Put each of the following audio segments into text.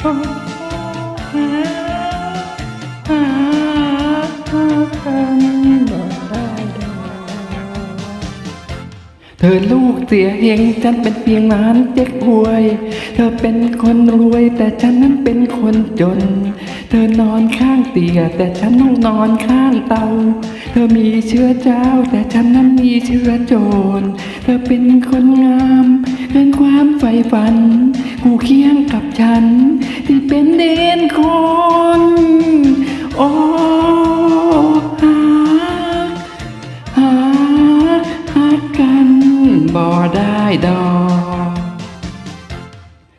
เธอลูกเสียเองฉันเป็นเพียงหลานเจ๊กหวย เธอเป็นคนรวยแต่ฉันนั้นเป็นคนจน เธอนอนข้างเตียงแต่ฉันต้องนอนข้างเตา เธอมีเชื้อเจ้า แต่ฉันนั้นมีเชื้อโจร เธอเป็นคนงามเกินความใฝ่ฝัน กูเคียงกับฉัน ที่เป็นเด่นคนโอ้หาหาหากันบ่ได้ดอก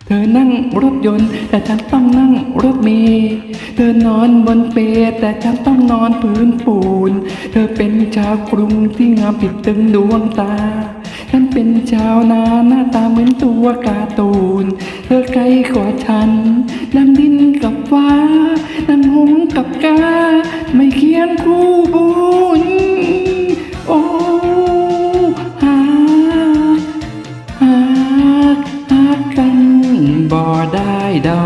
เธอนั่งรถยนต์ แต่ฉันต้องนั่งรถเมล์เธอนอนบนเปลแต่ฉันต้องนอนพื้นปูน เธอเป็นชาวกรุงที่งามผิดตึงดวงตา เป็นชาวนาหน้าตาเหมือนตัวการ์ตูน เธอไกลกว่าฉันน้ำดินกับฟ้าน้ำหงกับกา ไม่เคียงคู่บุญโอ้หาหาหากันบ่ได้ดอ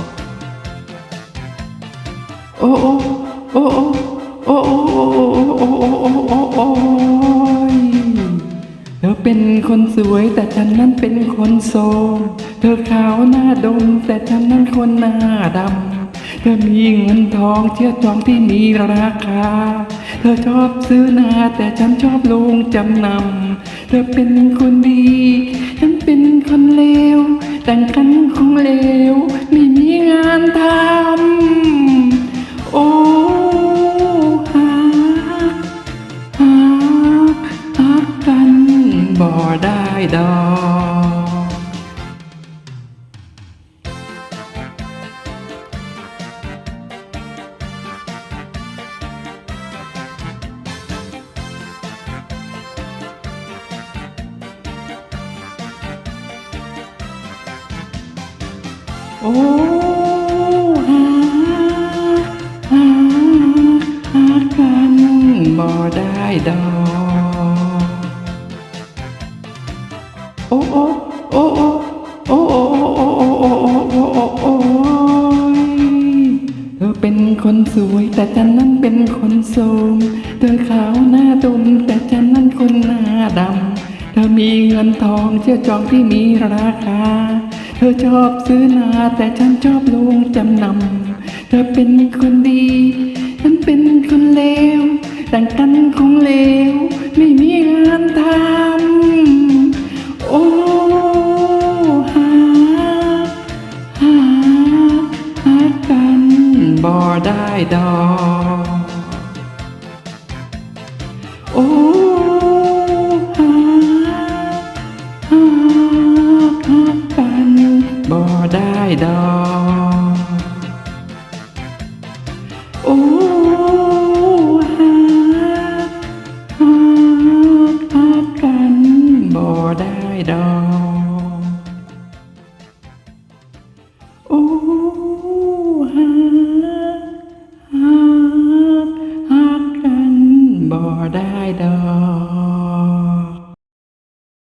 ก โอ้โอ้โอ้ คนสวยแต่ฉันนั้นเป็นคนโสมเธอขาวหน้าดม แต่ฉันนั้นคนหน้าดำ เธอมีเงินทองเชื่อจองที่มีราคา เธอชอบซื้อนาแต่ฉันชอบลงจำนำ เธอเป็นคนดี ฉันเป็นคนเลวแต่งกันคงเลวไม่ บ่ได้ดอกโอ้หาหาหากันบ่ได้ดอก โอ้โอ้โอ้โอ้โอ้โอ้โอ้โอ้โอ้โอ้โอ้โอ้เธอเป็นคนสวยแต่ฉันนั้นเป็นคนโสมเธอขาวหน้าดมแต่ฉันนั้นคนหน้าดำเธอมีเงินทองเชื่อจองที่มีราคา เธอชอบซื้อนาแต่ฉันชอบลงจำนำเธอเป็นคนดีฉันเป็นคนเลวแต่งกันคงเลวไม่มีงานทำ บ่ได้ดอกโอ้หาหาหากันบ่ได้ดอกโอ้หาหาหากันบ่ได้ดอก